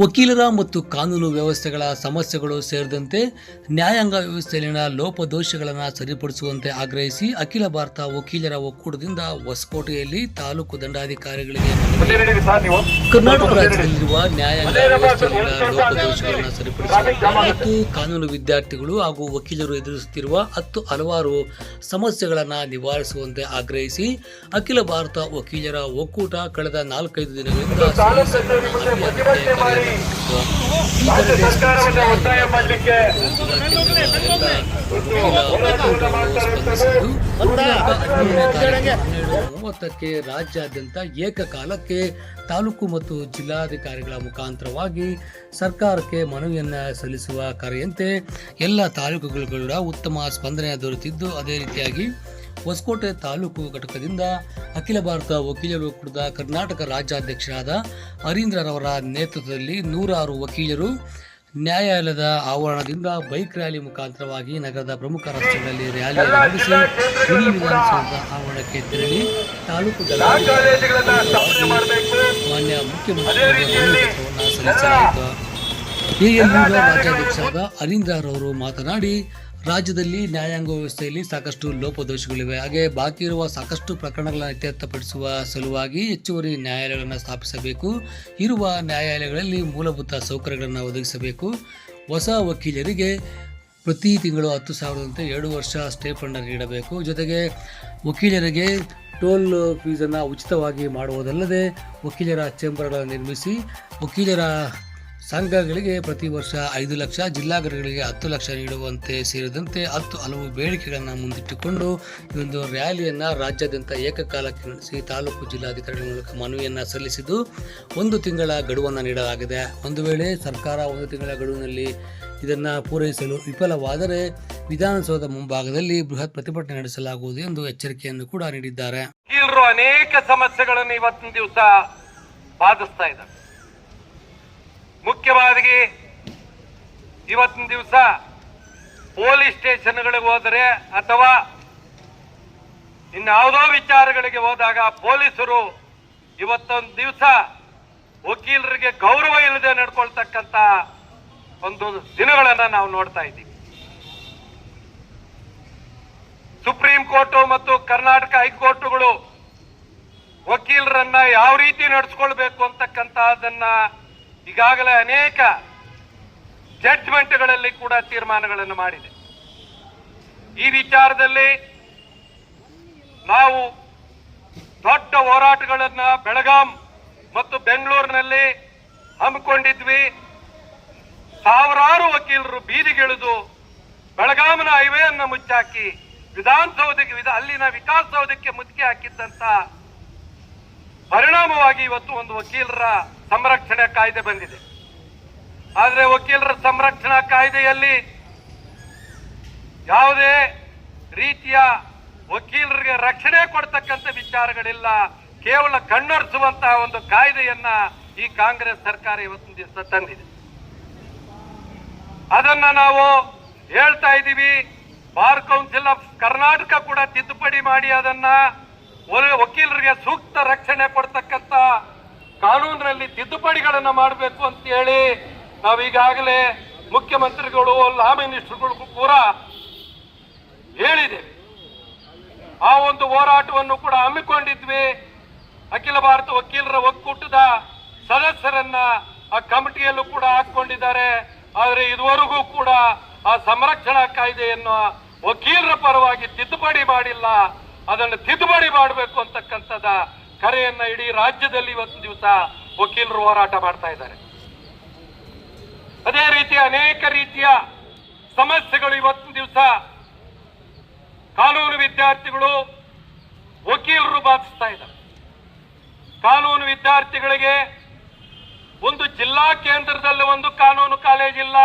ವಕೀಲರ ಮತ್ತು ಕಾನೂನು ವ್ಯವಸ್ಥೆಗಳ ಸಮಸ್ಯೆಗಳು ಸೇರಿದಂತೆ ನ್ಯಾಯಾಂಗ ವ್ಯವಸ್ಥೆಯಲ್ಲಿನ ಲೋಪದೋಷಗಳನ್ನು ಸರಿಪಡಿಸುವಂತೆ ಆಗ್ರಹಿಸಿ ಅಖಿಲ ಭಾರತ ವಕೀಲರ ಒಕ್ಕೂಟದಿಂದ ಹೊಸಕೋಟೆಯಲ್ಲಿ ತಾಲೂಕು ದಂಡಾಧಿಕಾರಿಗಳಿಗೆ ಕರ್ನಾಟಕ ರಾಜ್ಯದಲ್ಲಿರುವ ನ್ಯಾಯಾಂಗ ವ್ಯವಸ್ಥೆಯಲ್ಲಿನ ಲೋಪದೋಷಗಳನ್ನು ಸರಿಪಡಿಸುವಂತೆ ಮತ್ತು ಕಾನೂನು ವಿದ್ಯಾರ್ಥಿಗಳು ಹಾಗೂ ವಕೀಲರು ಎದುರಿಸುತ್ತಿರುವ ಹತ್ತು ಹಲವಾರು ಸಮಸ್ಯೆಗಳನ್ನು ನಿವಾರಿಸುವಂತೆ ಆಗ್ರಹಿಸಿ ಅಖಿಲ ಭಾರತ ವಕೀಲರ ಒಕ್ಕೂಟ ಕಳೆದ ನಾಲ್ಕೈದು ದಿನಗಳಿಂದ ಮೂವತ್ತಕ್ಕೆ ರಾಜ್ಯಾದ್ಯಂತ ಏಕಕಾಲಕ್ಕೆ ತಾಲೂಕು ಮತ್ತು ಜಿಲ್ಲಾಧಿಕಾರಿಗಳ ಮುಖಾಂತರವಾಗಿ ಸರ್ಕಾರಕ್ಕೆ ಮನವಿಯನ್ನ ಸಲ್ಲಿಸುವ ಕರೆಯಂತೆ ಎಲ್ಲ ತಾಲೂಕುಗಳು ಕೂಡ ಉತ್ತಮ ಸ್ಪಂದನೆ ದೊರೆತಿದ್ದು ಅದೇ ರೀತಿಯಾಗಿ ಹೊಸಕೋಟೆ ತಾಲೂಕು ಘಟಕದಿಂದ ಅಖಿಲ ಭಾರತ ವಕೀಲರು ಒಕ್ಕೂಟದ ಕರ್ನಾಟಕ ರಾಜ್ಯಾಧ್ಯಕ್ಷರಾದ ಹರೀಂದ್ರರವರ ನೇತೃತ್ವದಲ್ಲಿ ನೂರಾರು ವಕೀಲರು ನ್ಯಾಯಾಲಯದ ಆವರಣದಿಂದ ಬೈಕ್ ರ್ಯಾಲಿ ಮುಖಾಂತರವಾಗಿ ನಗರದ ಪ್ರಮುಖ ರಸ್ತೆಗಳಲ್ಲಿ ರ್ಯಾಲಿಯನ್ನು ನಡೆಸಿ ಮಿನಿ ವಿಧಾನಸೌಧದ ಆವರಣಕ್ಕೆ ತೆರಳಿ ತಾಲೂಕು ಮಾನ್ಯ ಮುಖ್ಯಮಂತ್ರಿ ರಾಜ್ಯಾಧ್ಯಕ್ಷರಾದ ಅರೀಂದ್ರ ಸಲ್ಲಿಸಲಾಯಿತು. ಎಎಲ್ಯುರ ರಾಜ್ಯಾಧ್ಯಕ್ಷರಾದ ಹರೀಂದ್ರರವರು ಮಾತನಾಡಿ ರಾಜ್ಯದಲ್ಲಿ ನ್ಯಾಯಾಂಗ ವ್ಯವಸ್ಥೆಯಲ್ಲಿ ಸಾಕಷ್ಟು ಲೋಪದೋಷಗಳಿವೆ. ಹಾಗೆ ಬಾಕಿ ಇರುವ ಸಾಕಷ್ಟು ಪ್ರಕರಣಗಳನ್ನು ಇತ್ಯರ್ಥಪಡಿಸುವ ಸಲುವಾಗಿ ಹೆಚ್ಚುವರಿ ನ್ಯಾಯಾಲಯಗಳನ್ನು ಸ್ಥಾಪಿಸಬೇಕು. ಇರುವ ನ್ಯಾಯಾಲಯಗಳಲ್ಲಿ ಮೂಲಭೂತ ಸೌಕರ್ಯಗಳನ್ನು ಒದಗಿಸಬೇಕು. ಹೊಸ ವಕೀಲರಿಗೆ ಪ್ರತಿ ತಿಂಗಳು ಹತ್ತು ಸಾವಿರದಂತೆ ಎರಡು ವರ್ಷ ಸ್ಟೇ ನೀಡಬೇಕು. ಜೊತೆಗೆ ವಕೀಲರಿಗೆ ಟೋಲ್ ಫೀಸನ್ನು ಉಚಿತವಾಗಿ ಮಾಡುವುದಲ್ಲದೆ ವಕೀಲರ ಚೇಂಬರ್ಗಳನ್ನು ನಿರ್ಮಿಸಿ, ವಕೀಲರ ಸಂಘಗಳಿಗೆ ಪ್ರತಿ ವರ್ಷ ಐದು ಲಕ್ಷ ಜಿಲ್ಲಾ ಘಟಕಗಳಿಗೆ ಹತ್ತು ಲಕ್ಷ ನೀಡುವಂತೆ ಸೇರಿದಂತೆ ಹತ್ತು ಹಲವು ಬೇಡಿಕೆಗಳನ್ನು ಮುಂದಿಟ್ಟುಕೊಂಡು ಈ ಒಂದು ರ್ಯಾಲಿಯನ್ನು ರಾಜ್ಯಾದ್ಯಂತ ಏಕಕಾಲಕ್ಕೆ ನಡೆಸಿ ತಾಲೂಕು ಜಿಲ್ಲಾಧಿಕಾರಿಗಳ ಮೂಲಕ ಮನವಿಯನ್ನು ಸಲ್ಲಿಸಿದ್ದು ಒಂದು ತಿಂಗಳ ಗಡುವನ್ನು ನೀಡಲಾಗಿದೆ. ಒಂದು ವೇಳೆ ಸರ್ಕಾರ ಒಂದು ತಿಂಗಳ ಗಡುವಿನಲ್ಲಿ ಇದನ್ನು ಪೂರೈಸಲು ವಿಫಲವಾದರೆ ವಿಧಾನಸೌಧ ಮುಂಭಾಗದಲ್ಲಿ ಬೃಹತ್ ಪ್ರತಿಭಟನೆ ನಡೆಸಲಾಗುವುದು ಎಂದು ಎಚ್ಚರಿಕೆಯನ್ನು ಕೂಡ ನೀಡಿದ್ದಾರೆ. ಅನೇಕ ಸಮಸ್ಯೆಗಳನ್ನು ಇವತ್ತಿನ ದಿವಸ ಬಾಧಿಸ್ತಾ ಇದ್ದಾರೆ. ಮುಖ್ಯವಾಗಿ ಇವತ್ತಿನ ದಿವಸ ಪೊಲೀಸ್ ಸ್ಟೇಷನ್ಗಳಿಗೆ ಹೋದರೆ ಅಥವಾ ಇನ್ಯಾವುದೋ ವಿಚಾರಗಳಿಗೆ ಹೋದಾಗ ಪೊಲೀಸರು ಇವತ್ತೊಂದು ದಿವಸ ವಕೀಲರಿಗೆ ಗೌರವ ಇಲ್ಲದೆ ನಡ್ಕೊಳ್ತಕ್ಕಂತ ಒಂದು ದಿನಗಳನ್ನು ನಾವು ನೋಡ್ತಾ ಇದ್ದೀವಿ. ಸುಪ್ರೀಂ ಕೋರ್ಟ್ ಮತ್ತು ಕರ್ನಾಟಕ ಹೈಕೋರ್ಟ್ಗಳು ವಕೀಲರನ್ನ ಯಾವ ರೀತಿ ನಡೆಸ್ಕೊಳ್ಬೇಕು ಅಂತಕ್ಕಂತಹದನ್ನ ಈಗಾಗಲೇ ಅನೇಕ ಜಡ್ಜ್ಮೆಂಟ್ಗಳಲ್ಲಿ ಕೂಡ ತೀರ್ಮಾನಗಳನ್ನು ಮಾಡಿದೆ. ಈ ವಿಚಾರದಲ್ಲಿ ನಾವು ದೊಡ್ಡ ಹೋರಾಟಗಳನ್ನು ಬೆಳಗಾಂ ಮತ್ತು ಬೆಂಗಳೂರಿನಲ್ಲಿ ಹಮ್ಮಿಕೊಂಡಿದ್ವಿ. ಸಾವಿರಾರು ವಕೀಲರು ಬೀದಿಗಿಳಿದು ಬೆಳಗಾಮಿನ ಹೈವೇಯನ್ನು ಮುಚ್ಚಾಕಿ ವಿಧಾನಸೌಧಕ್ಕೆ ವಿಧ, ಅಲ್ಲಿನ ವಿಕಾಸಸೌಧಕ್ಕೆ ಮುತ್ತಿಗೆ ಹಾಕಿದ್ದಂತ ಪರಿಣಾಮವಾಗಿ ಇವತ್ತು ಒಂದು ವಕೀಲರ ಸಂರಕ್ಷಣೆ ಕಾಯ್ದೆ ಬಂದಿದೆ. ಆದರೆ ವಕೀಲರ ಸಂರಕ್ಷಣಾ ಕಾಯ್ದೆಯಲ್ಲಿ ಯಾವುದೇ ರೀತಿಯ ವಕೀಲರಿಗೆ ರಕ್ಷಣೆ ಕೊಡ್ತಕ್ಕಂಥ ವಿಚಾರಗಳಿಲ್ಲ. ಕೇವಲ ಕಣ್ಣೊರೆಸುವಂತಹ ಒಂದು ಕಾಯ್ದೆಯನ್ನ ಈ ಕಾಂಗ್ರೆಸ್ ಸರ್ಕಾರ ಇವತ್ತಿನ ದಿವಸ ತಂದಿದೆ. ಅದನ್ನ ನಾವು ಹೇಳ್ತಾ ಇದ್ದೀವಿ. ಬಾರ್ ಕೌನ್ಸಿಲ್ ಆಫ್ ಕರ್ನಾಟಕ ಕೂಡ ತಿದ್ದುಪಡಿ ಮಾಡಿ ಅದನ್ನ ವಕೀಲರಿಗೆ ಸೂಕ್ತ ರಕ್ಷಣೆ ಕೊಡ್ತಕ್ಕಂತ ಕಾನೂನಿನಲ್ಲಿ ತಿದ್ದುಪಡಿಗಳನ್ನು ಮಾಡಬೇಕು ಅಂತ ಹೇಳಿ ನಾವೀಗಾಗಲೇ ಮುಖ್ಯಮಂತ್ರಿಗಳು ಲಾ ಮಿನಿಸ್ಟರ್ಗಳಿಗೂ ಕೂಡ ಹೇಳಿದೆ ಆ ಒಂದು ಹೋರಾಟವನ್ನು ಕೂಡ ಹಮ್ಮಿಕೊಂಡಿದ್ವಿ. ಅಖಿಲ ಭಾರತ ವಕೀಲರ ಒಕ್ಕೂಟದ ಸದಸ್ಯರನ್ನ ಆ ಕಮಿಟಿಯಲ್ಲೂ ಕೂಡ ಹಾಕೊಂಡಿದ್ದಾರೆ ಆದರೆ ಇದುವರೆಗೂ ಕೂಡ ಆ ಸಂರಕ್ಷಣಾ ಕಾಯ್ದೆಯನ್ನು ವಕೀಲರ ಪರವಾಗಿ ತಿದ್ದುಪಡಿ ಮಾಡಿಲ್ಲ. ಅದನ್ನು ತಿದ್ದುಪಡಿ ಮಾಡಬೇಕು ಅಂತಕ್ಕಂಥದ ಕರೆಯನ್ನ ಇಡೀ ರಾಜ್ಯದಲ್ಲಿ ಇವತ್ತು ದಿವಸ ವಕೀಲರು ಹೋರಾಟ ಮಾಡ್ತಾ ಇದ್ದಾರೆ. ಅದೇ ರೀತಿ ಅನೇಕ ರೀತಿಯ ಸಮಸ್ಯೆಗಳು ಇವತ್ತು ದಿವಸ ಕಾನೂನು ವಿದ್ಯಾರ್ಥಿಗಳು ವಕೀಲರು ಬಾಧಿಸ್ತಾ ಇದ್ದಾರೆ. ಕಾನೂನು ವಿದ್ಯಾರ್ಥಿಗಳಿಗೆ ಒಂದು ಜಿಲ್ಲಾ ಕೇಂದ್ರದಲ್ಲಿ ಒಂದು ಕಾನೂನು ಕಾಲೇಜ್ ಇಲ್ಲ.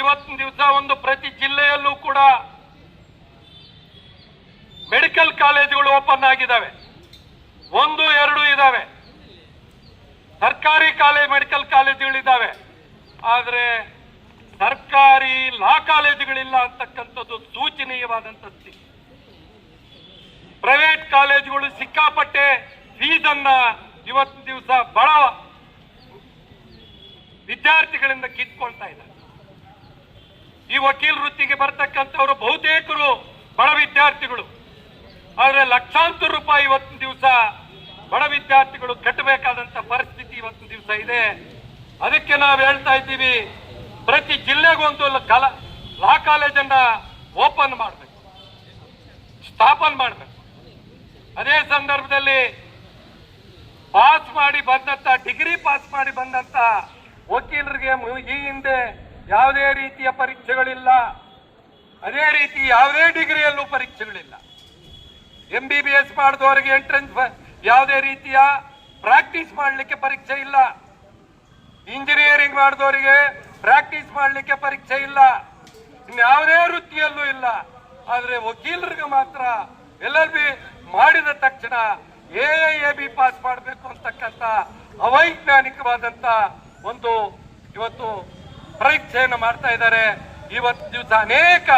ಇವತ್ತಿನ ದಿವಸ ಒಂದು ಪ್ರತಿ ಜಿಲ್ಲೆಯಲ್ಲೂ ಕೂಡ ಮೆಡಿಕಲ್ ಕಾಲೇಜುಗಳು ಓಪನ್ ಆಗಿದ್ದಾವೆ. ಒಂದು, ಎರಡು ಇದ್ದಾವೆ. ಸರ್ಕಾರಿ ಕಾಲೇಜ್ ಮೆಡಿಕಲ್ ಕಾಲೇಜುಗಳಿದ್ದಾವೆ. ಆದರೆ ಸರ್ಕಾರಿ ಲಾ ಕಾಲೇಜುಗಳಿಲ್ಲ ಅಂತಕ್ಕಂಥದ್ದು ಸೂಚನೀಯವಾದಂಥ ಪ್ರೈವೇಟ್ ಕಾಲೇಜುಗಳು ಸಿಕ್ಕಾಪಟ್ಟೆ ಫೀಸನ್ನ ಇವತ್ತಿನ ದಿವಸ ಬಹಳ ವಿದ್ಯಾರ್ಥಿಗಳಿಂದ ಕಿತ್ಕೊಳ್ತಾ ಇದ್ದಾರೆ. ಈ ವಕೀಲ ವೃತ್ತಿಗೆ ಬರ್ತಕ್ಕಂಥವರು ಬಹುತೇಕರು ಬಡ ವಿದ್ಯಾರ್ಥಿಗಳು. ಆದ್ರೆ ಲಕ್ಷಾಂತರ ರೂಪಾಯಿ ಇವತ್ತಿನ ದಿವಸ ಬಡ ವಿದ್ಯಾರ್ಥಿಗಳು ಕಟ್ಟಬೇಕಾದಂತ ಪರಿಸ್ಥಿತಿ ಇವತ್ತಿನ ದಿವಸ ಇದೆ. ಅದಕ್ಕೆ ನಾವು ಹೇಳ್ತಾ ಇದ್ದೀವಿ, ಪ್ರತಿ ಜಿಲ್ಲೆಗೂ ಒಂದು ಕಲ, ಲಾ ಕಾಲೇಜನ್ನ ಓಪನ್ ಮಾಡಬೇಕು, ಸ್ಥಾಪನೆ ಮಾಡಬೇಕು. ಅದೇ ಸಂದರ್ಭದಲ್ಲಿ ಪಾಸ್ ಮಾಡಿ ಬಂದಂತ, ಡಿಗ್ರಿ ಪಾಸ್ ಮಾಡಿ ಬಂದಂತ ವಕೀಲರಿಗೆ ಈ ಹಿಂದೆ ಯಾವುದೇ ರೀತಿಯ ಪರೀಕ್ಷೆಗಳಿಲ್ಲ. ಅದೇ ರೀತಿ ಯಾವುದೇ ಡಿಗ್ರಿಯಲ್ಲೂ ಪರೀಕ್ಷೆಗಳಿಲ್ಲ. ಎಂ ಬಿ ಬಿ ಎಸ್ ಮಾಡಿದವರಿಗೆ ಎಂಟ್ರೆನ್ಸ್ ಯಾವುದೇ ರೀತಿಯ ಪ್ರಾಕ್ಟೀಸ್ ಮಾಡಲಿಕ್ಕೆ ಪರೀಕ್ಷೆ ಇಲ್ಲ. ಇಂಜಿನಿಯರಿಂಗ್ ಮಾಡಿದವರಿಗೆ ಪ್ರಾಕ್ಟೀಸ್ ಮಾಡಲಿಕ್ಕೆ ಪರೀಕ್ಷೆ ಇಲ್ಲ. ಇನ್ಯಾವುದೇ ವೃತ್ತಿಯಲ್ಲೂ ಇಲ್ಲ. ಆದರೆ ವಕೀಲರಿಗೆ ಮಾತ್ರ ಎಲ್ ಎಲ್ ಬಿ ಮಾಡಿದ ತಕ್ಷಣ ಎ ಎ ಬಿ ಪಾಸ್ ಮಾಡಬೇಕು ಅಂತಕ್ಕಂಥ ಅವೈಜ್ಞಾನಿಕವಾದಂತ ಒಂದು ಇವತ್ತು ಪರೀಕ್ಷೆಯನ್ನು ಮಾಡ್ತಾ ಇದ್ದಾರೆ. ಇವತ್ತು ದಿವಸ ಅನೇಕ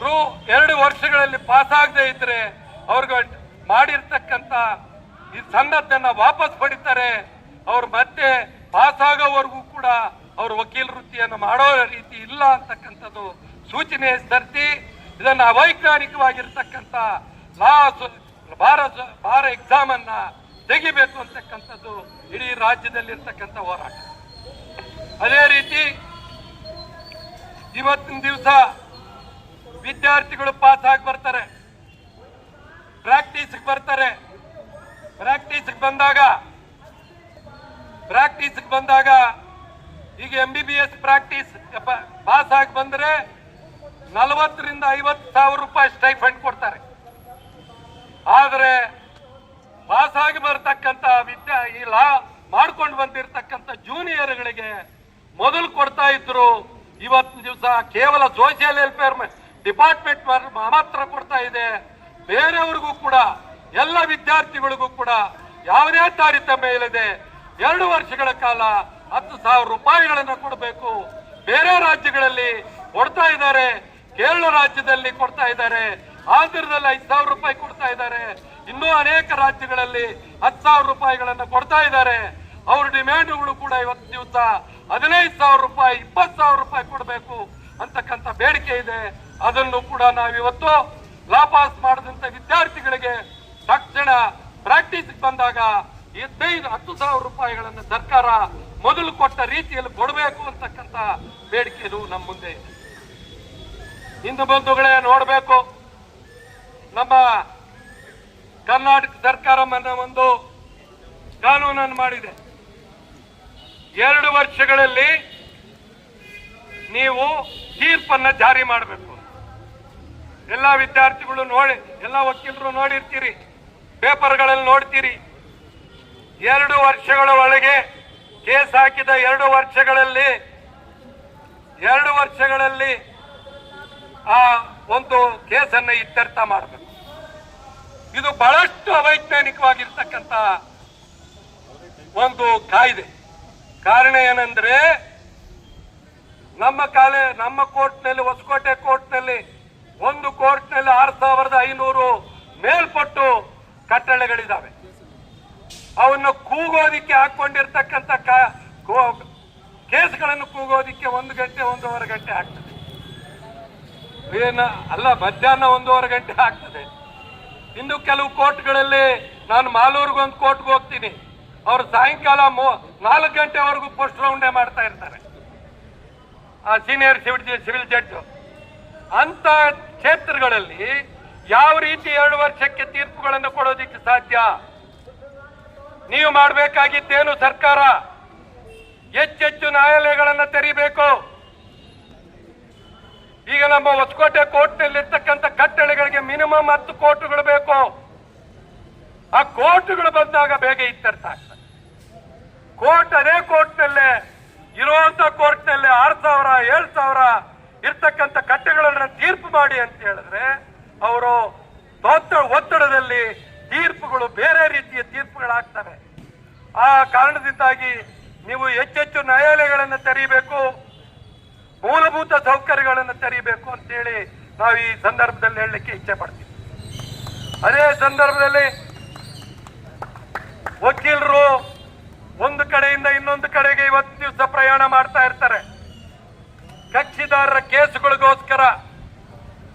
ರು ಎರಡು ವರ್ಷಗಳಲ್ಲಿ ಪಾಸ್ ಆಗದೆ ಇದ್ರೆ ಅವ್ರಿಗೆ ಮಾಡಿರ್ತಕ್ಕಂಥ ಈ ಸನ್ನದ್ದನ್ನ ವಾಪಸ್ ಪಡಿತಾರೆ. ಅವ್ರು ಮತ್ತೆ ಪಾಸ್ ಆಗೋವರೆಗೂ ಕೂಡ ಅವ್ರ ವಕೀಲ ವೃತ್ತಿಯನ್ನು ಮಾಡೋ ರೀತಿ ಇಲ್ಲ ಅಂತಕ್ಕಂಥದ್ದು ಸೂಚನೆ ಸರ್ತಿ ಇದನ್ನು ಅವೈಜ್ಞಾನಿಕವಾಗಿರ್ತಕ್ಕಂಥ ಲಾ ಬಾರ ಬಾರ ಎಕ್ಸಾಮ್ ಅನ್ನ ತೆಗಿಬೇಕು ಅಂತಕ್ಕಂಥದ್ದು ಇಡೀ ರಾಜ್ಯದಲ್ಲಿ ಇರ್ತಕ್ಕಂಥ ಹೋರಾಟ. ಅದೇ ರೀತಿ ಇವತ್ತಿನ ದಿವಸ ವಿದ್ಯಾರ್ಥಿಗಳು ಪಾಸ್ ಆಗಿ ಬರ್ತಾರೆ. ಪ್ರಾಕ್ಟೀಸ್ ಬರ್ತಾರೆ. ಪ್ರಾಕ್ಟೀಸ್ ಬಂದಾಗ ಪ್ರಾಕ್ಟೀಸ್ ಬಂದಾಗ ಈಗ M B B S practice pass ಆಗಿ ಬಂದ್ರೆ ನಲವತ್ತರಿಂದ ಐವತ್ತು ಸಾವಿರ ರೂಪಾಯಿ ಸ್ಟೈಫಂಡ್ ಕೊಡ್ತಾರೆ. ಆದ್ರೆ ಪಾಸ್ ಆಗಿ ಬರ್ತಕ್ಕಂತ ವಿದ್ಯಾ ಈ ಲಾ ಮಾಡ್ಕೊಂಡು ಬಂದಿರತಕ್ಕಂತ ಜೂನಿಯರ್ಗಳಿಗೆ ಮೊದಲು ಕೊಡ್ತಾ ಇದ್ರು ಇವತ್ತಿನ ದಿವಸ ಕೇವಲ ಸೋಷಿಯಲ್ ವೆಲ್ಫೇರ್ ಡಿಪಾರ್ಟ್ಮೆಂಟ್ ಮಾತ್ರ ಕೊಡ್ತಾ ಇದೆ. ಬೇರೆಯವ್ರಿಗೂ ಕೂಡ, ಎಲ್ಲ ವಿದ್ಯಾರ್ಥಿಗಳಿಗೂ ಕೂಡ ಯಾವುದೇ ತಾರತಮ್ಯ ಇಲ್ಲದೆ ಎರಡು ವರ್ಷಗಳ ಕಾಲ ಹತ್ತು ಸಾವಿರ ರೂಪಾಯಿಗಳನ್ನು ಕೊಡಬೇಕು. ಬೇರೆ ರಾಜ್ಯಗಳಲ್ಲಿ ಕೊಡ್ತಾ ಇದ್ದಾರೆ. ಕೇರಳ ರಾಜ್ಯದಲ್ಲಿ ಕೊಡ್ತಾ ಇದ್ದಾರೆ. ಆಂಧ್ರದಲ್ಲಿ ಐದು ಸಾವಿರ ರೂಪಾಯಿ ಕೊಡ್ತಾ ಇದ್ದಾರೆ. ಇನ್ನೂ ಅನೇಕ ರಾಜ್ಯಗಳಲ್ಲಿ ಹತ್ತು ಸಾವಿರ ರೂಪಾಯಿಗಳನ್ನು ಕೊಡ್ತಾ ಇದ್ದಾರೆ. ಅವ್ರ ಡಿಮ್ಯಾಂಡ್ಗಳು ಕೂಡ ಇವತ್ತು ದಿವಸ ಹದಿನೈದು ಸಾವಿರ ರೂಪಾಯಿ, ಇಪ್ಪತ್ತು ಸಾವಿರ ರೂಪಾಯಿ ಕೊಡಬೇಕು ಅಂತಕ್ಕಂಥ ಬೇಡಿಕೆ ಇದೆ. ಅದನ್ನು ಕೂಡ ನಾವಿವತ್ತು ಲಾಪಾಸ್ ಮಾಡಿದಂತ ವಿದ್ಯಾರ್ಥಿಗಳಿಗೆ ತಕ್ಷಣ ಪ್ರಾಕ್ಟೀಸ್ ಬಂದಾಗ ಹದಿನೈದು, ಹತ್ತು ಸಾವಿರ ರೂಪಾಯಿಗಳನ್ನು ಸರ್ಕಾರ ಮೊದಲು ಕೊಟ್ಟ ರೀತಿಯಲ್ಲಿ ಕೊಡಬೇಕು ಅಂತಕ್ಕಂತ ಬೇಡಿಕೆ ಇದು ನಮ್ಮ ಮುಂದೆ ಇದೆ. ಹಿಂದೂ ಬಂಧುಗಳೇ ನೋಡಬೇಕು, ನಮ್ಮ ಕರ್ನಾಟಕ ಸರ್ಕಾರ ಒಂದು ಕಾನೂನನ್ನು ಮಾಡಿದೆ. ಎರಡು ವರ್ಷಗಳಲ್ಲಿ ನೀವು ತೀರ್ಪನ್ನ ಜಾರಿ ಮಾಡಬೇಕು. ಎಲ್ಲ ವಿದ್ಯಾರ್ಥಿಗಳು ನೋಡಿ, ಎಲ್ಲ ವಕೀಲರು ನೋಡಿರ್ತೀರಿ, ಪೇಪರ್ಗಳಲ್ಲಿ ನೋಡ್ತೀರಿ. ಎರಡು ವರ್ಷಗಳ ಒಳಗೆ ಕೇಸ್ ಹಾಕಿದ ಎರಡು ವರ್ಷಗಳಲ್ಲಿ ಎರಡು ವರ್ಷಗಳಲ್ಲಿ ಆ ಒಂದು ಕೇಸನ್ನು ಇತ್ಯರ್ಥ ಮಾಡಬೇಕು. ಇದು ಬಹಳಷ್ಟು ಅವೈಜ್ಞಾನಿಕವಾಗಿರ್ತಕ್ಕಂಥ ಒಂದು ಕಾಯ್ದೆ. ಕಾರಣ ಏನಂದ್ರೆ, ನಮ್ಮ ಕಾಲೇ, ನಮ್ಮ ಕೋರ್ಟ್ನಲ್ಲಿ, ಹೊಸಕೋಟೆ ಕೋರ್ಟ್ನಲ್ಲಿ ಒಂದು ಕೋರ್ಟ್ನಲ್ಲಿ ಆರು ಸಾವಿರದ ಐನೂರು ಮೇಲ್ಪಟ್ಟು ಕಟ್ಟಳೆಗಳಿದಾವೆ ಅವನ್ನ ಕೂಗೋದಿಕ್ಕೆ ಹಾಕೊಂಡಿರ್ತಕ್ಕಂಥ ಕೇಸ್ಗಳನ್ನು ಕೂಗೋದಿಕ್ಕೆ ಒಂದು ಗಂಟೆ, ಒಂದೂವರೆ ಗಂಟೆ ಆಗ್ತದೆ. ಏನ ಅಲ್ಲ, ಮಧ್ಯಾಹ್ನ ಒಂದೂವರೆ ಗಂಟೆ ಆಗ್ತದೆ. ಇನ್ನು ಕೆಲವು ಕೋರ್ಟ್ಗಳಲ್ಲಿ ನಾನು ಮಾಲೂರ್ಗೆ ಒಂದು ಕೋರ್ಟ್ಗೆ ಹೋಗ್ತೀನಿ. ಅವ್ರು ಸಾಯಂಕಾಲ ನಾಲ್ಕು ಗಂಟೆವರೆಗೂ ಪೋಸ್ಟ್ ರೌಂಡೇ ಮಾಡ್ತಾ ಇರ್ತಾರೆ. ಆ ಸೀನಿಯರ್ ಸಿವಿಲ್ ಸಿವಿಲ್ ಜಡ್ಜ್. ಅಂತ ಕ್ಷೇತ್ರಗಳಲ್ಲಿ ಯಾವ ರೀತಿ ಎರಡು ವರ್ಷಕ್ಕೆ ತೀರ್ಪುಗಳನ್ನು ಕೊಡೋದಿಕ್ಕೆ ಸಾಧ್ಯ? ನೀವು ಮಾಡಬೇಕಾಗಿದ್ದೇನು ಸರ್ಕಾರ? ಹೆಚ್ಚೆಚ್ಚು ನ್ಯಾಯಾಲಯಗಳನ್ನು ತೆರೀಬೇಕು. ಈಗ ನಮ್ಮ ಹೊಸಕೋಟೆ ಕೋರ್ಟ್ನಲ್ಲಿ ಇರ್ತಕ್ಕಂಥ ಕಟ್ಟಳೆಗಳಿಗೆ ಮಿನಿಮಮ್ ಹತ್ತು ಕೋರ್ಟ್ಗಳು ಬೇಕು. ಆ ಕೋರ್ಟ್ಗಳು ಬಂದಾಗ ಬೇಗ ಇತ್ಯರ್ಥ ಆಗ್ತದೆ. ಕೋರ್ಟ್ ಅದೇ ಕೋರ್ಟ್ನಲ್ಲೇ ಇರುವಂತ ಕೋರ್ಟ್ನಲ್ಲೇ ಆರು ಸಾವಿರ, ಏಳು ಸಾವಿರ ಇರ್ತಕ್ಕಂಥ ಕಟ್ಟೆಗಳನ್ನ ತೀರ್ಪು ಮಾಡಿ ಅಂತ ಹೇಳಿದ್ರೆ, ಅವರು ಒತ್ತಡ ಒತ್ತಡದಲ್ಲಿ ತೀರ್ಪುಗಳು ಬೇರೆ ರೀತಿಯ ತೀರ್ಪುಗಳಾಗ್ತವೆ. ಆ ಕಾರಣದಿಂದಾಗಿ ನೀವು ಹೆಚ್ಚೆಚ್ಚು ನ್ಯಾಯಾಲಯಗಳನ್ನು ತೆರೀಬೇಕು, ಮೂಲಭೂತ ಸೌಕರ್ಯಗಳನ್ನು ತೆರೀಬೇಕು ಅಂತೇಳಿ ನಾವು ಈ ಸಂದರ್ಭದಲ್ಲಿ ಹೇಳಲಿಕ್ಕೆ ಇಚ್ಛೆ ಪಡ್ತೀವಿ. ಅದೇ ಸಂದರ್ಭದಲ್ಲಿ ವಕೀಲರು ಒಂದು ಕಡೆಯಿಂದ ಇನ್ನೊಂದು ಕಡೆಗೆ ಇವತ್ತು ದಿವಸ ಪ್ರಯಾಣ ಮಾಡ್ತಾ ಇರ್ತಾರೆ. ಕಕ್ಷಿದಾರರ ಕೇಸುಗಳಿಗೋಸ್ಕರ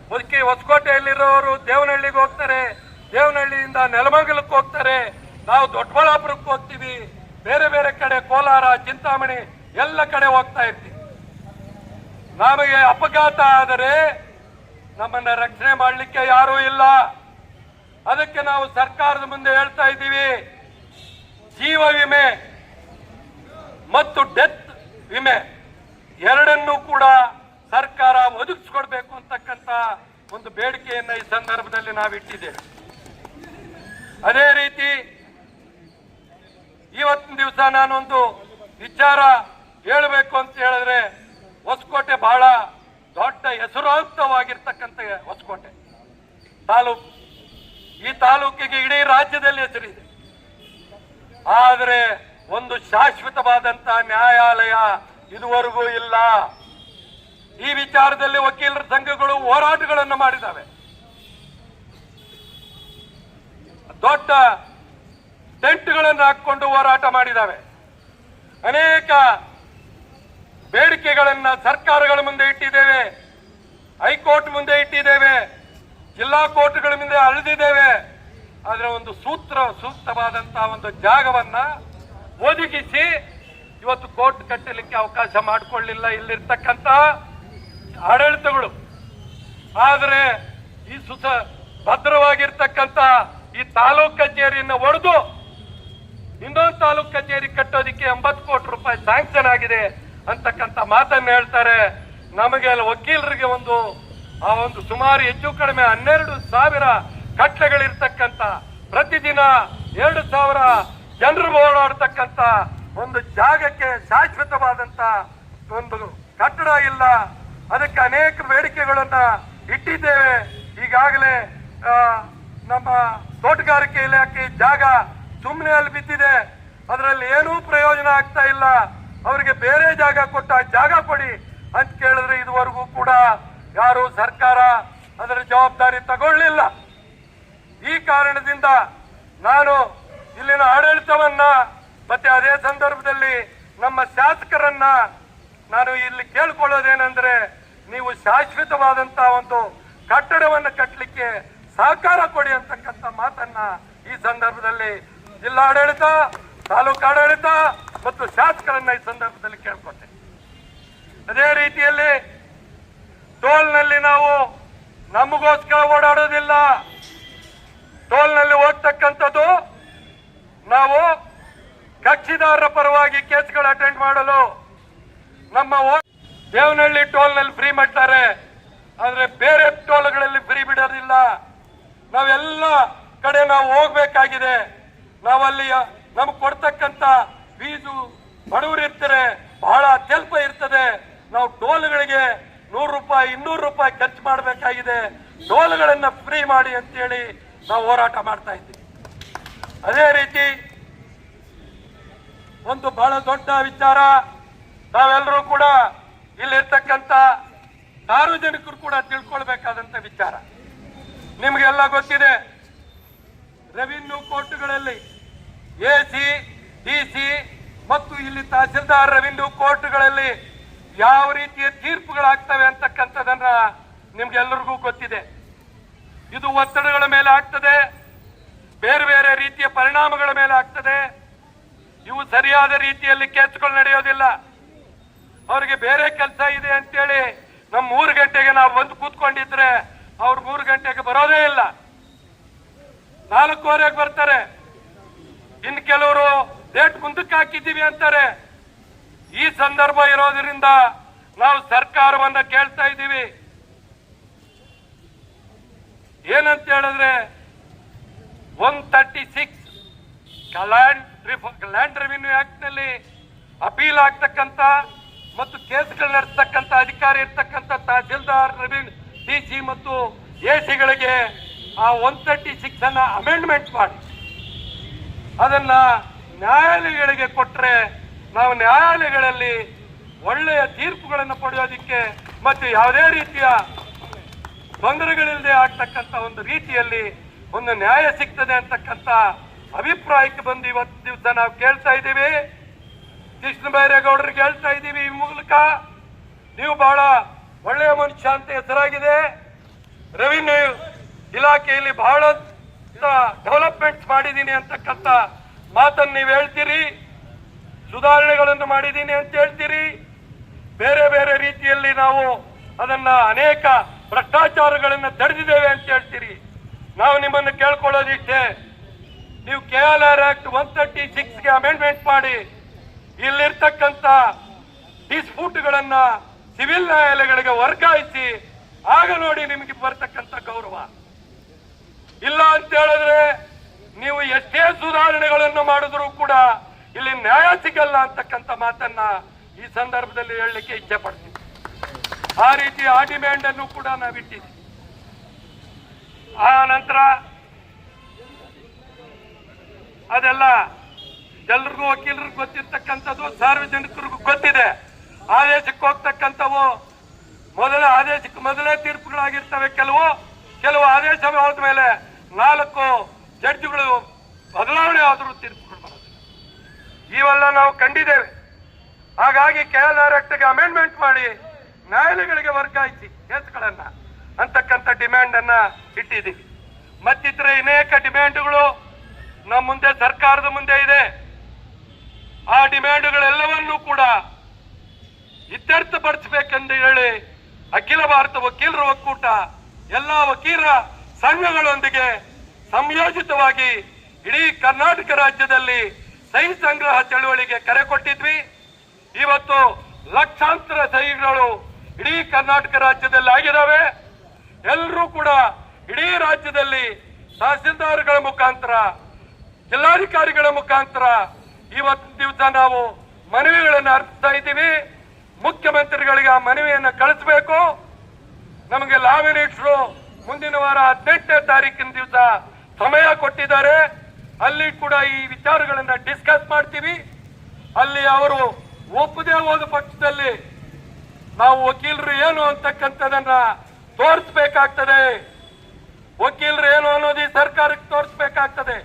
ಬದುಕಿ ಹೊಸಕೋಟೆಯಲ್ಲಿರೋರು ದೇವನಹಳ್ಳಿಗೆ ಹೋಗ್ತಾರೆ. ದೇವನಹಳ್ಳಿಯಿಂದ ನೆಲಮಂಗಲಕ್ಕೆ ಹೋಗ್ತಾರೆ. ನಾವು ದೊಡ್ಡಬಳ್ಳಾಪುರಕ್ಕೆ ಹೋಗ್ತೀವಿ. ಬೇರೆ ಬೇರೆ ಕಡೆ ಕೋಲಾರ, ಚಿಂತಾಮಣಿ ಎಲ್ಲ ಕಡೆ ಹೋಗ್ತಾ ಇರ್ತೀವಿ. ನಮಗೆ ಅಪಘಾತ ಆದರೆ ನಮ್ಮನ್ನ ರಕ್ಷಣೆ ಮಾಡಲಿಕ್ಕೆ ಯಾರೂ ಇಲ್ಲ. ಅದಕ್ಕೆ ನಾವು ಸರ್ಕಾರದ ಮುಂದೆ ಹೇಳ್ತಾ ಇದ್ದೀವಿ. ಜೀವ ವಿಮೆ ಮತ್ತು ಡೆತ್ ವಿಮೆ. ಎರಡನ್ನೂ ಕೂಡ ಸರ್ಕಾರ ಒದಗಿಸ್ಕೊಡ್ಬೇಕು ಅಂತಕ್ಕಂಥ ಒಂದು ಬೇಡಿಕೆಯನ್ನ ಈ ಸಂದರ್ಭದಲ್ಲಿ ನಾವು ಇಟ್ಟಿದ್ದೇವೆ ಅದೇ ರೀತಿ ಇವತ್ತಿನ ದಿವಸ ನಾನೊಂದು ವಿಚಾರ ಹೇಳಬೇಕು ಅಂತ ಹೇಳಿದ್ರೆ, ಹೊಸಕೋಟೆ ಬಹಳ ದೊಡ್ಡ ಹೆಸರಾಂತವಾಗಿರ್ತಕ್ಕಂಥ ಹೊಸಕೋಟೆ. ತಾಲೂಕು. ಈ ತಾಲೂಕಿಗೆ ಇಡೀ ರಾಜ್ಯದಲ್ಲಿ ಹೆಸರಿದೆ. ಆದರೆ ಒಂದು ಶಾಶ್ವತವಾದಂತಹ ನ್ಯಾಯಾಲಯ ಇದುವರೆಗೂ ಇಲ್ಲ. ಈ ವಿಚಾರದಲ್ಲಿ ವಕೀಲರ ಸಂಘಗಳು ಹೋರಾಟಗಳನ್ನು ಮಾಡಿದ್ದಾವೆ. ದೊಡ್ಡ ಟೆಂಟ್ಗಳನ್ನು ಹಾಕೊಂಡು ಹೋರಾಟ ಮಾಡಿದ್ದಾವೆ. ಅನೇಕ ಬೇಡಿಕೆಗಳನ್ನು ಸರ್ಕಾರಗಳ ಮುಂದೆ ಇಟ್ಟಿದ್ದೇವೆ. ಹೈಕೋರ್ಟ್ ಮುಂದೆ ಇಟ್ಟಿದ್ದೇವೆ. ಜಿಲ್ಲಾ ಕೋರ್ಟ್ಗಳ ಮುಂದೆ ಅಳೆದಿದ್ದೇವೆ. ಆದರೆ ಒಂದು ಸೂತ್ರ ಸೂಕ್ತವಾದಂತಹ ಒಂದು ಜಾಗವನ್ನ ಒದಗಿಸಿ ಇವತ್ತು ಕೋರ್ಟ್ ಕಟ್ಟಲಿಕ್ಕೆ ಅವಕಾಶ ಮಾಡಿಕೊಳ್ಳಿಲ್ಲ ಇಲ್ಲಿರ್ತಕ್ಕಂಥ ಆಡಳಿತಗಳು. ಆದರೆ ಈ ಸುಸ ಭದ್ರವಾಗಿರ್ತಕ್ಕಂಥ ಈ ತಾಲೂಕ್ ಕಚೇರಿಯನ್ನು ಒಡೆದು ಇನ್ನೊಂದು ತಾಲೂಕ್ ಕಚೇರಿ ಕಟ್ಟೋದಿಕ್ಕೆ ಎಂಬತ್ತು ಕೋಟಿ ರೂಪಾಯಿ ಸ್ಯಾಂಕ್ಷನ್ ಆಗಿದೆ ಅಂತಕ್ಕಂಥ ಮಾತನ್ನು ಹೇಳ್ತಾರೆ. ನಮಗೆ ವಕೀಲರಿಗೆ ಒಂದು, ಆ ಒಂದು ಸುಮಾರು ಹೆಚ್ಚು ಕಡಿಮೆ ಹನ್ನೆರಡು ಸಾವಿರ ಕಟ್ಟಲೆಗಳಿರ್ತಕ್ಕಂಥ ಪ್ರತಿದಿನ ಎರಡು ಸಾವಿರ ಜನರು ಓಡಾಡ್ತಕ್ಕಂಥ ಒಂದು ಜಾಗಕ್ಕೆ ಶಾಶ್ವತವಾದಂತ ಒಂದು ಕಟ್ಟಡ ಇಲ್ಲ. ಅದಕ್ಕೆ ಅನೇಕ ಬೇಡಿಕೆಗಳನ್ನ ಇಟ್ಟಿದ್ದೇವೆ. ಈಗಾಗಲೇ ನಮ್ಮ ತೋಟಗಾರಿಕೆ ಇಲಾಖೆ ಜಾಗ ಸುಮ್ಮನೆ ಅಲ್ಲಿ ಬಿದ್ದಿದೆ. ಅದರಲ್ಲಿ ಏನೂ ಪ್ರಯೋಜನ ಆಗ್ತಾ ಇಲ್ಲ. ಅವರಿಗೆ ಬೇರೆ ಜಾಗ ಕೊಟ್ಟ ಜಾಗ ಕೊಡಿ ಅಂತ ಕೇಳಿದ್ರೆ ಇದುವರೆಗೂ ಕೂಡ ಯಾರು ಸರ್ಕಾರ ಅದರ ಜವಾಬ್ದಾರಿ ತಗೊಳ್ಳಿಲ್ಲ. ಈ ಕಾರಣದಿಂದ ನಾನು ಇಲ್ಲಿನ ಆಡಳಿತವನ್ನ ಮತ್ತೆ ಅದೇ ಸಂದರ್ಭದಲ್ಲಿ ನಮ್ಮ ಶಾಸಕರನ್ನ ನಾನು ಇಲ್ಲಿ ಕೇಳ್ಕೊಳ್ಳೋದೇನೆಂದ್ರೆ ನೀವು ಶಾಶ್ವತವಾದಂತಹ ಒಂದು ಕಟ್ಟಡವನ್ನು ಕಟ್ಟಲಿಕ್ಕೆ ಸಹಕಾರ ಕೊಡಿ ಅಂತಕ್ಕಂಥ ಮಾತನ್ನ ಈ ಸಂದರ್ಭದಲ್ಲಿ ಜಿಲ್ಲಾಡಳಿತ, ತಾಲೂಕಾಡಳಿತ ಮತ್ತು ಶಾಸಕರನ್ನ ಈ ಸಂದರ್ಭದಲ್ಲಿ ಕೇಳ್ಕೊತೇನೆ ಅದೇ ರೀತಿಯಲ್ಲಿ ಟೋಲ್ನಲ್ಲಿ ನಾವು ನಮಗೋಸ್ಕರ ಓಡಾಡೋದಿಲ್ಲ. ಟೋಲ್ನಲ್ಲಿ ಹೋಗ್ತಕ್ಕಂಥದ್ದು ನಾವು ಕಕ್ಷಿದಾರರ ಪರವಾಗಿ ಕೇಸ್ಗಳು ಅಟೆಂಡ್ ಮಾಡಲು ನಮ್ಮ ದೇವನಹಳ್ಳಿ ಟೋಲ್ನಲ್ಲಿ ಫ್ರೀ ಮಾಡ್ತಾರೆ. ಆದ್ರೆ ಬೇರೆ ಟೋಲ್ಗಳಲ್ಲಿ ಫ್ರೀ ಬಿಡೋದಿಲ್ಲ. ನಾವೆಲ್ಲ ಕಡೆ ನಾವು ಹೋಗ್ಬೇಕಾಗಿದೆ. ನಾವಲ್ಲಿ ನಮ್ಗೆ ಕೊಡ್ತಕ್ಕಂತ ಫೀಸು ಬಡವರು ಇರ್ತಾರೆ, ಬಹಳ ಅತ್ಯಲ್ಪ ಇರ್ತದೆ. ನಾವು ಟೋಲ್ಗಳಿಗೆ ನೂರು ರೂಪಾಯಿ, ಇನ್ನೂರು ರೂಪಾಯಿ ಖರ್ಚು ಮಾಡಬೇಕಾಗಿದೆ. ಟೋಲ್ಗಳನ್ನ ಫ್ರೀ ಮಾಡಿ ಅಂತೇಳಿ ನಾವು ಹೋರಾಟ ಮಾಡ್ತಾ ಇದ್ದೀವಿ. ಅದೇ ರೀತಿ ಒಂದು ಬಹಳ ದೊಡ್ಡ ವಿಚಾರ. ನಾವೆಲ್ಲರೂ ಕೂಡ ಇಲ್ಲಿರ್ತಕ್ಕಂಥ ಸಾರ್ವಜನಿಕರು ಕೂಡ ತಿಳ್ಕೊಳ್ಬೇಕಾದಂತ ವಿಚಾರ. ನಿಮಗೆಲ್ಲ ಗೊತ್ತಿದೆ, ರೆವಿನ್ಯೂ ಕೋರ್ಟ್ಗಳಲ್ಲಿ ಎ ಸಿ, ಡಿ ಸಿ ಮತ್ತು ಇಲ್ಲಿ ತಹಸೀಲ್ದಾರ್ ರೆವಿನ್ಯೂ ಕೋರ್ಟ್ಗಳಲ್ಲಿ ಯಾವ ರೀತಿಯ ತೀರ್ಪುಗಳಾಗ್ತವೆ ಅಂತಕ್ಕಂಥದನ್ನ ನಿಮ್ಗೆಲ್ಲರಿಗೂ ಗೊತ್ತಿದೆ. ಇದು ಒತ್ತಡಗಳ ಮೇಲೆ ಆಗ್ತದೆ, ಬೇರೆ ಬೇರೆ ರೀತಿಯ ಪರಿಣಾಮಗಳ ಮೇಲೆ ಆಗ್ತದೆ. ಇವು ಸರಿಯಾದ ರೀತಿಯಲ್ಲಿ ಕೆಲಸಗಳು ನಡೆಯೋದಿಲ್ಲ. ಅವ್ರಿಗೆ ಬೇರೆ ಕೆಲಸ ಇದೆ ಅಂತೇಳಿ ನಮ್ಮ ಮೂರು ಗಂಟೆಗೆ ನಾವು ಬಂದು ಕೂತ್ಕೊಂಡಿದ್ರೆ ಅವ್ರು ಮೂರು ಗಂಟೆಗೆ ಬರೋದೇ ಇಲ್ಲ. ನಾಲ್ಕೂವರೆಗೆ ಬರ್ತಾರೆ. ಇನ್ನು ಕೆಲವರು ಡೇಟ್ ಮುಂದಕ್ಕೆ ಹಾಕಿದ್ದೀವಿ ಅಂತಾರೆ. ಈ ಸಂದರ್ಭ ಇರೋದ್ರಿಂದ ನಾವು ಸರ್ಕಾರವನ್ನ ಕೇಳ್ತಾ ಇದ್ದೀವಿ. ಏನಂತ ಹೇಳಿದ್ರೆ one thirty six land land revenue ಆಕ್ಟ್ನಲ್ಲಿ appeal ಆಗ್ತಕ್ಕಂತ ಮತ್ತು ಕೇಸ್ಗಳು ನಡೆಸ್ತಕ್ಕಂತ ಅಧಿಕಾರಿ ಇರ್ತಕ್ಕಂಥ ತಹಸೀಲ್ದಾರ್ ರವೀನ್ ಡಿ ಸಿ ಮತ್ತು ಎ ಸಿಗಳಿಗೆ ಆ ಒನ್ ತರ್ಟಿ ಸಿಕ್ಸ್ ಅನ್ನ ಅಮೆಂಡ್ಮೆಂಟ್ ಮಾಡಿ. ಅದನ್ನ ನ್ಯಾಯಾಲಯಗಳಿಗೆ ಕೊಟ್ರೆ ನಾವು ನ್ಯಾಯಾಲಯಗಳಲ್ಲಿ ಒಳ್ಳೆಯ ತೀರ್ಪುಗಳನ್ನು ಪಡೆಯೋದಿಕ್ಕೆ ಮತ್ತು ಯಾವುದೇ ರೀತಿಯ ತೊಂದರೆಗಳಿಲ್ಲದೆ ಆಗ್ತಕ್ಕಂಥ ಒಂದು ರೀತಿಯಲ್ಲಿ ಒಂದು ನ್ಯಾಯ ಸಿಗ್ತದೆ ಅಂತಕ್ಕಂಥ ಅಭಿಪ್ರಾಯಕ್ಕೆ ಬಂದು ಇವತ್ತು ದಿವಸ ನಾವು ಕೇಳ್ತಾ ಇದ್ದೀವಿ. ಕೃಷ್ಣ ಬೈರೇಗೌಡರಿಗೆ ಹೇಳ್ತಾ ಇದ್ದೀವಿ ಈ ಮೂಲಕ. ನೀವು ಬಹಳ ಒಳ್ಳೆಯ ಮನುಷ್ಯ ಅಂತ ಹೆಸರಾಗಿದೆ. ರೆವಿನ್ಯೂ ಇಲಾಖೆಯಲ್ಲಿ ಬಹಳ ಡೆವಲಪ್ಮೆಂಟ್ಸ್ ಮಾಡಿದ್ದೀನಿ ಅಂತಕ್ಕಂಥ ಮಾತನ್ನು ನೀವು ಹೇಳ್ತೀರಿ. ಸುಧಾರಣೆಗಳನ್ನು ಮಾಡಿದ್ದೀನಿ ಅಂತ ಹೇಳ್ತೀರಿ. ಬೇರೆ ಬೇರೆ ರೀತಿಯಲ್ಲಿ ನಾವು ಅದನ್ನ ಅನೇಕ ಭ್ರಷ್ಟಾಚಾರಗಳನ್ನು ತಡೆದಿದ್ದೇವೆ ಅಂತ ಹೇಳ್ತೀರಿ. ನಾವು ನಿಮ್ಮನ್ನು ಕೇಳ್ಕೊಳ್ಳೋದಿಷ್ಟೇ. ನೀವು K L R act one thirty ಸಿಕ್ಸ್ಗೆ amendment ಮಾಡಿ, ಇಲ್ಲಿರ್ತಕ್ಕಂಥ ಡಿಸ್ಪ್ಯೂಟ್ಗಳನ್ನ ಸಿವಿಲ್ ನ್ಯಾಯಾಲಯಗಳಿಗೆ ವರ್ಗಾಯಿಸಿ, ಆಗ ನೋಡಿ ನಿಮಗೆ ಬರ್ತಕ್ಕಂಥ ಗೌರವ. ಇಲ್ಲ ಅಂತ ಹೇಳಿದ್ರೆ ನೀವು ಎಷ್ಟೇ ಸುಧಾರಣೆಗಳನ್ನು ಮಾಡಿದ್ರು ಕೂಡ ಇಲ್ಲಿ ನ್ಯಾಯ ಸಿಗಲ್ಲ ಅಂತಕ್ಕಂಥ ಮಾತನ್ನ ಈ ಸಂದರ್ಭದಲ್ಲಿ ಹೇಳಲಿಕ್ಕೆ ಇಚ್ಛೆ ಪಡ್ತೀನಿ ಆ ರೀತಿ ಆ ಡಿಮ್ಯಾಂಡ್ ಅನ್ನು ಕೂಡ ನಾವಿಟ್ಟಿದ್ದೀವಿ. ಆ ನಂತರ ಅದೆಲ್ಲ ಎಲ್ರಿಗೂ ವಕೀಲರಿಗೂ ಗೊತ್ತಿರ್ತಕ್ಕಂಥದ್ದು, ಸಾರ್ವಜನಿಕರಿಗೂ ಗೊತ್ತಿದೆ. ಆದೇಶಕ್ಕೆ ಹೋಗ್ತಕ್ಕಂಥವು ಮೊದಲೇ ಆದೇಶಕ್ಕೆ ಮೊದಲೇ ತೀರ್ಪುಗಳಾಗಿರ್ತವೆ ಕೆಲವು. ಕೆಲವು ಆದೇಶ ಹೋದ್ಮೇಲೆ ನಾಲ್ಕು ಜಡ್ಜ್ಗಳು ಬದಲಾವಣೆ ಆದರೂ ತೀರ್ಪುಗಳು ಇವೆಲ್ಲ ನಾವು ಕಂಡಿದ್ದೇವೆ. ಹಾಗಾಗಿ ಕೆ ಎಲ್ ಆರ್ ಆಕ್ಟ್ಗೆ ಅಮೆಂಡ್ಮೆಂಟ್ ಮಾಡಿ ನ್ಯಾಯಾಲಯಗಳಿಗೆ ವರ್ಗಾಯಿಸಿ ಕೇಸ್ಗಳನ್ನ ಅಂತಕ್ಕಂಥ ಡಿಮ್ಯಾಂಡ್ ಅನ್ನ ಇಟ್ಟಿದ್ದೀವಿ. ಮತ್ತಿತರ ಅನೇಕ ಡಿಮ್ಯಾಂಡ್ಗಳು ನಮ್ಮ ಮುಂದೆ ಸರ್ಕಾರದ ಮುಂದೆ ಇದೆ. ಆ ಡಿಮ್ಯಾಂಡ್ಗಳೆಲ್ಲವನ್ನೂ ಕೂಡ ಇತ್ಯರ್ಥಪಡಿಸಬೇಕೆಂದು ಹೇಳಿ ಅಖಿಲ ಭಾರತ ವಕೀಲರ ಒಕ್ಕೂಟ, ಎಲ್ಲ ವಕೀಲರ ಸಂಘಗಳೊಂದಿಗೆ ಸಂಯೋಜಿತವಾಗಿ ಇಡೀ ಕರ್ನಾಟಕ ರಾಜ್ಯದಲ್ಲಿ ಸಹಿ ಸಂಗ್ರಹ ಚಳವಳಿಗೆ ಕರೆ ಕೊಟ್ಟಿದ್ವಿ. ಇವತ್ತು ಲಕ್ಷಾಂತರ ಸಹಿಗಳು ಇಡೀ ಕರ್ನಾಟಕ ರಾಜ್ಯದಲ್ಲಿ ಆಗಿದ್ದಾವೆ. ಎಲ್ಲರೂ ಕೂಡ ಇಡೀ ರಾಜ್ಯದಲ್ಲಿ ತಹಸೀಲ್ದಾರ್ಗಳ ಮುಖಾಂತರ ಜಿಲ್ಲಾಧಿಕಾರಿಗಳ ಮುಖಾಂತರ ಇವತ್ತು ದಿವಸ ನಾವು ಮನವಿಗಳನ್ನು ಅರ್ಪಿಸ್ತಾ ಇದ್ದೀವಿ. ಮುಖ್ಯಮಂತ್ರಿಗಳಿಗೆ ಆ ಮನವಿಯನ್ನು ಕಳಿಸಬೇಕು. ನಮಗೆ ಲಾಮಿನೇಟ್ರು ಮುಂದಿನ ವಾರ ಹದಿನೆಂಟನೇ ತಾರೀಕಿನ ದಿವಸ ಸಮಯ ಕೊಟ್ಟಿದ್ದಾರೆ. ಅಲ್ಲಿ ಕೂಡ ಈ ವಿಚಾರಗಳನ್ನ ಡಿಸ್ಕಸ್ ಮಾಡ್ತೀವಿ. ಅಲ್ಲಿ ಅವರು ಒಪ್ಪದೇ ಹೋದ ಪಕ್ಷದಲ್ಲಿ ನಾವು ವಕೀಲರು ಏನು ಅಂತಕ್ಕಂಥದನ್ನ ತೋರಿಸ್ಬೇಕಾಗ್ತದೆ. ವಕೀಲರು ಏನು ಅನ್ನೋದು ಈ ಸರ್ಕಾರಕ್ಕೆ ತೋರಿಸ್ಬೇಕಾಗ್ತದೆ.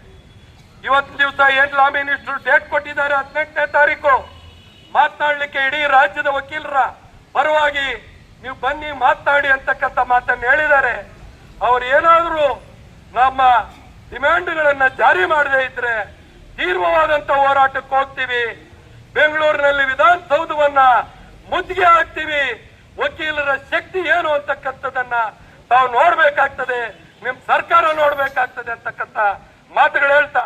ಇವತ್ತಿನ ದಿವಸ ಏನ್ ಲಾ ಮಿನಿಸ್ಟರ್ ಡೇಟ್ ಕೊಟ್ಟಿದ್ದಾರೆ ಹದಿನೆಂಟನೇ ತಾರೀಕು? ಮಾತನಾಡಲಿಕ್ಕೆ ಇಡೀ ರಾಜ್ಯದ ವಕೀಲರ ಪರವಾಗಿ ನೀವು ಬನ್ನಿ ಮಾತನಾಡಿ ಅಂತಕ್ಕಂಥ ಮಾತನ್ನು ಹೇಳಿದ್ದಾರೆ. ಅವ್ರು ಏನಾದರೂ ನಮ್ಮ ಡಿಮ್ಯಾಂಡ್ಗಳನ್ನ ಜಾರಿ ಮಾಡದೇ ಇದ್ರೆ ತೀವ್ರವಾದಂತ ಹೋರಾಟಕ್ಕೆ ಹೋಗ್ತೀವಿ. ಬೆಂಗಳೂರಿನಲ್ಲಿ ವಿಧಾನಸೌಧವನ್ನ ಮುತ್ತಿಗೆ ಹಾಕ್ತೀವಿ. ವಕೀಲರ ಶಕ್ತಿ ಏನು ಅಂತಕ್ಕಂಥದ್ದನ್ನ ತಾವು ನೋಡ್ಬೇಕಾಗ್ತದೆ. ನಿಮ್ ಸರ್ಕಾರ ನೋಡ್ಬೇಕಾಗ್ತದೆ ಅಂತಕ್ಕಂಥ ಮಾತುಗಳು ಹೇಳ್ತಾ